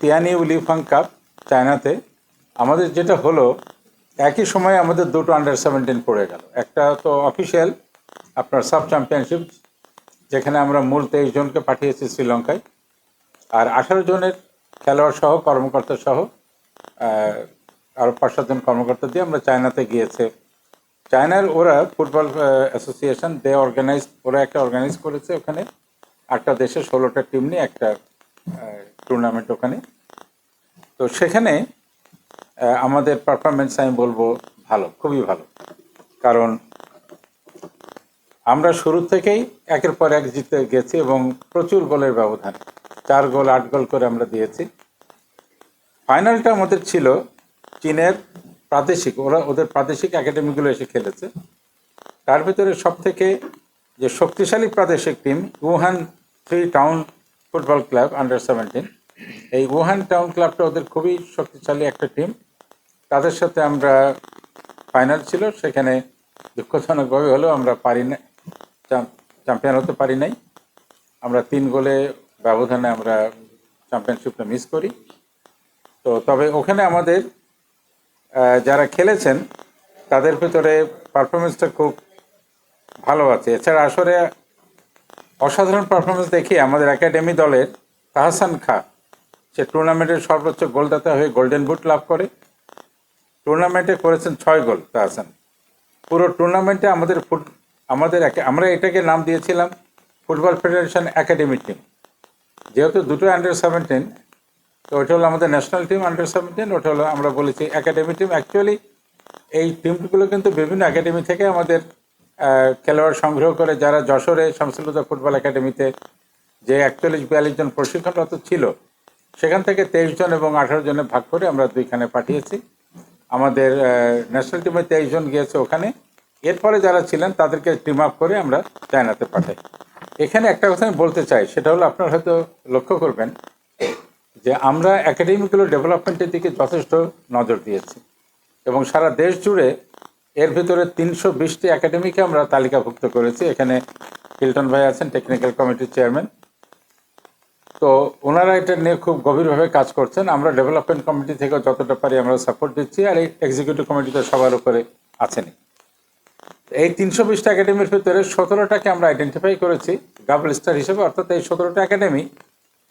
তিয়ানি উলিফাং cup চায়নাতে, আমাদের যেটা হলো, একই সময়ে আমাদের দুটো আন্ডার সেভেন্টিন পড়ে গেল। একটা তো অফিসিয়াল আপনার সাব চ্যাম্পিয়নশিপ যেখানে আমরা মূল তেইশ জনকে পাঠিয়েছি শ্রীলঙ্কায়। আর আঠারো জনের খেলোয়াড় সহ, কর্মকর্তা সহ আরও পাঁচ সাতজন কর্মকর্তা দিয়ে আমরা চায়নাতে গিয়েছে। চায়নার ওরা ফুটবল অ্যাসোসিয়েশন দে অর্গানাইজ ওরা একটা অর্গানাইজ করেছে ওখানে। আটটা দেশে ষোলোটা টিম নিয়ে একটা টুর্নামেন্ট ওখানে। তো সেখানে আমাদের পারফরমেন্স আমি বলব ভালো, খুবই ভালো। কারণ আমরা শুরু থেকেই একের পর এক জিতে গেছি এবং প্রচুর গোলের ব্যবধান। চার গোল, আট গোল করে আমরা দিয়েছি। ফাইনালটা আমাদের ছিল চীনের প্রাদেশিক, ওরা ওদের প্রাদেশিক একাডেমিগুলো এসে খেলেছে। তার ভিতরে সব থেকে যে শক্তিশালী প্রাদেশিক team Wuhan three town football club under seventeen এই উহান টাউন ক্লাবটা ওদের খুবই শক্তিশালী একটা টিম তাদের সাথে আমরা ফাইনাল ছিল, সেখানে দুঃখজনকভাবে হলেও আমরা পারি না চ্যাম্পিয়ন হতে পারি নাই। আমরা তিন গোলে ব্যবধানে আমরা চ্যাম্পিয়নশিপটা মিস করি। তো তবে ওখানে আমাদের যারা খেলেছেন, তাদের ভিতরে পারফরমেন্সটা খুব ভালো আছে। এছাড়া আসলে অসাধারণ পারফরমেন্স দেখি আমাদের একাডেমি দলের তাহসান খা, সে টুর্নামেন্টের সর্বোচ্চ গোলদাতা হয়ে গোল্ডেন বুট লাভ করে। টুর্নামেন্টে করেছেন ছয় গোল তাহসান। পুরো টুর্নামেন্টে আমাদের ফুট আমাদের আমরা এটাকে নাম দিয়েছিলাম ফুটবল ফেডারেশন একাডেমি টিম যেহেতু দুটো আন্ডার সেভেন্টিন তো ওটা হলো আমাদের ন্যাশনাল টিম আন্ডার সেভেন্টিন ওটা হলো আমরা বলেছি একাডেমি টিম অ্যাকচুয়ালি এই টিমগুলো কিন্তু বিভিন্ন একাডেমি থেকে আমাদের খেলোয়াড় সংগ্রহ করে যারা যশোরে শামসুল্লাহ ফুটবল একাডেমিতে যে একচল্লিশ, বিয়াল্লিশ জন প্রশিক্ষণরত ছিল, সেখান থেকে তেইশ জন এবং আঠারো জনে ভাগ করে আমরা দুইখানে পাঠিয়েছি। আমাদের ন্যাশনাল টিমে তেইশ জন গিয়েছে ওখানে। এরপরে যারা ছিলেন, তাদেরকে টিম আপ করে আমরা চায়নাতে পাঠাই। এখানে একটা কথা আমি বলতে চাই, সেটা হলো আপনারা হয়তো লক্ষ্য করবেন যে আমরা একাডেমিগুলো ডেভেলপমেন্টের দিকে যথেষ্ট নজর দিয়েছি। এবং সারা দেশ জুড়ে এর ভিতরে তিনশো বিশটি একাডেমিকে আমরা তালিকাভুক্ত করেছি। এখানে হিলটন ভাই আছেন টেকনিক্যাল কমিটির চেয়ারম্যান তো ওনারা এটা নিয়ে খুব গভীরভাবে কাজ করছেন। আমরা ডেভেলপমেন্ট কমিটি থেকে যতটা পারি আমরা সাপোর্ট দিচ্ছি আর এই এক্সিকিউটিভ কমিটি তো সবার উপরে আছেনই। এই তিনশো বিশটা একাডেমির ভিতরে সতেরোটাকে আমরা আইডেন্টিফাই করেছি ডাবল স্টার হিসেবে। অর্থাৎ এই সতেরোটা একাডেমি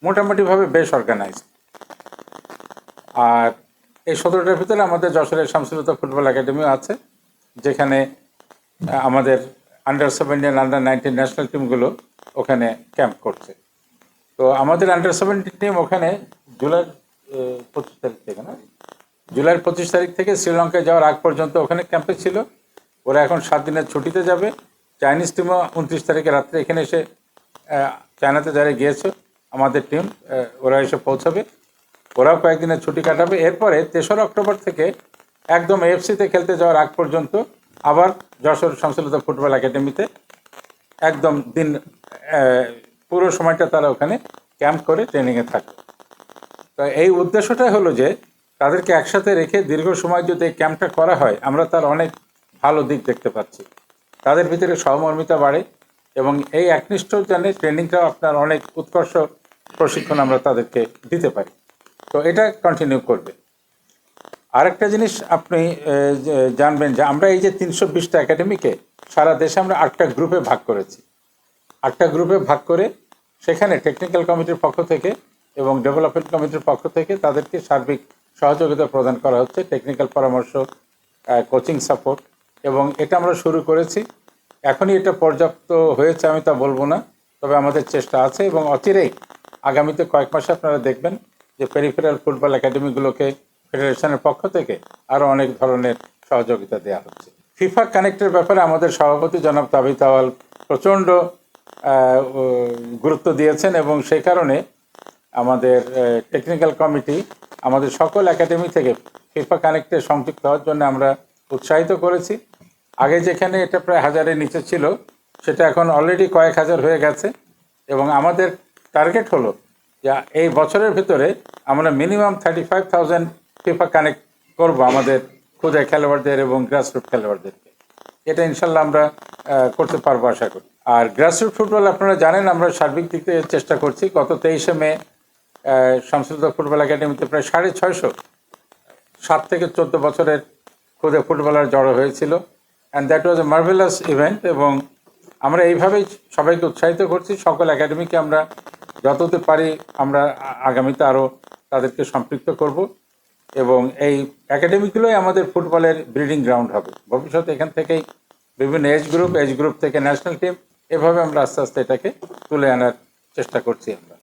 মোটামুটিভাবে বেশ অর্গানাইজ আর এই সতেরোটার ভিতরে আমাদের যশোরের শামসুলতা ফুটবল একাডেমিও আছে। যেখানে আমাদের under seventeen under nineteen national টিমগুলো ওখানে ক্যাম্প করছে। তো আমাদের আন্ডার সেভেন্টিন টিম ওখানে জুলাই পঁচিশ তারিখ থেকে না? জুলাইয়ের পঁচিশ তারিখ থেকে শ্রীলঙ্কায় যাওয়ার আগ পর্যন্ত ওখানে ক্যাম্পে ছিল। ওরা এখন সাত দিনের ছুটিতে যাবে। চাইনিজ টিমও উনত্রিশ তারিখে রাত্রে এখানে এসে চায়নাতে যারা গিয়েছে, আমাদের টিম ওরা এসে পৌঁছাবে। ওরাও কয়েকদিনের ছুটি কাটাবে। এরপরে তেসরা অক্টোবর থেকে একদম এফসিতে খেলতে যাওয়ার আগ পর্যন্ত আবার যশোর শামসুলতা ফুটবল একাডেমিতে একদম দিন পুরো সময়টা তারা ওখানে ক্যাম্প করে ট্রেনিংয়ে থাকে। তো এই উদ্দেশ্যটাই হলো যে, তাদেরকে একসাথে রেখে দীর্ঘ সময় যদি এই ক্যাম্পটা করা হয়, আমরা তার অনেক ভালো দিক দেখতে পাচ্ছি। তাদের ভিতরে সহমর্মিতা বাড়ে এবং এই একনিষ্ঠ জানে ট্রেনিংটাও আপনার অনেক উৎকর্ষ প্রশিক্ষণ আমরা তাদেরকে দিতে পারি। তো এটা কন্টিনিউ করবে। আরেকটা জিনিস আপনি জানবেন যে আমরা এই যে তিনশো বিশটা একাডেমিকে সারা দেশে আমরা আটটা গ্রুপে ভাগ করেছি। আটটা গ্রুপে ভাগ করে সেখানে টেকনিক্যাল কমিটির পক্ষ থেকে এবং ডেভেলপমেন্ট কমিটির পক্ষ থেকে তাদেরকে সার্বিক সহযোগিতা প্রদান করা হচ্ছে টেকনিক্যাল পরামর্শ কোচিং সাপোর্ট এবং এটা আমরা শুরু করেছি। এখনই এটা পর্যাপ্ত হয়েছে আমি তা বলব না, তবে আমাদের চেষ্টা আছে এবং অচিরেই আগামীতে কয়েক মাসে আপনারা দেখবেন যে পেরিফেরাল ফুটবল একাডেমিগুলোকে ফেডারেশনের পক্ষ থেকে আরও অনেক ধরনের সহযোগিতা দেওয়া হচ্ছে। ফিফা কানেক্টের ব্যাপারে আমাদের সভাপতি জনাব তাবি তাওয়াল প্রচণ্ড গুরুত্ব দিয়েছেন এবং সেই কারণে আমাদের টেকনিক্যাল কমিটি আমাদের সকল একাডেমি থেকে ফিফা কানেক্টে সংযুক্ত হওয়ার জন্য আমরা উৎসাহিত করেছি। আগে যেখানে এটা প্রায় হাজারের নিচে ছিল, সেটা এখন অলরেডি কয়েক হাজার হয়ে গেছে এবং আমাদের টার্গেট হলো যে এই বছরের ভিতরে আমরা minimum thirty five thousand FIFA connect করব আমাদের ক্ষুদে খেলোয়াড়দের এবং গ্রাসরুট খেলোয়াড়দেরকে এটা ইনশাল্লাহ আমরা করতে পারব আশা করি। আর গ্রাসরুট ফুটবল আপনারা জানেন, আমরা সার্বিক দিক থেকে চেষ্টা করছি। গত তেইশে মে শামসুলতা ফুটবল একাডেমিতে প্রায় সাড়ে ছয়শো, সাত থেকে চোদ্দ বছরের খুদে ফুটবলার জড়ো হয়েছিল। And that was a marvellous event এবং আমরা এইভাবেই সবাইকে উৎসাহিত করছি। সকল একাডেমিকে আমরা যততে পারি আমরা আগামীতে আরও তাদেরকে সম্পৃক্ত করব। এবং এই একাডেমিগুলোই আমাদের ফুটবলের ব্রিডিং গ্রাউন্ড হবে। ভবিষ্যতে এখান থেকেই বিভিন্ন এজ গ্রুপ এজ গ্রুপ থেকে ন্যাশনাল টিম এভাবে আমরা আস্তে আস্তে এটাকে তুলে আনার চেষ্টা করছি আমরা।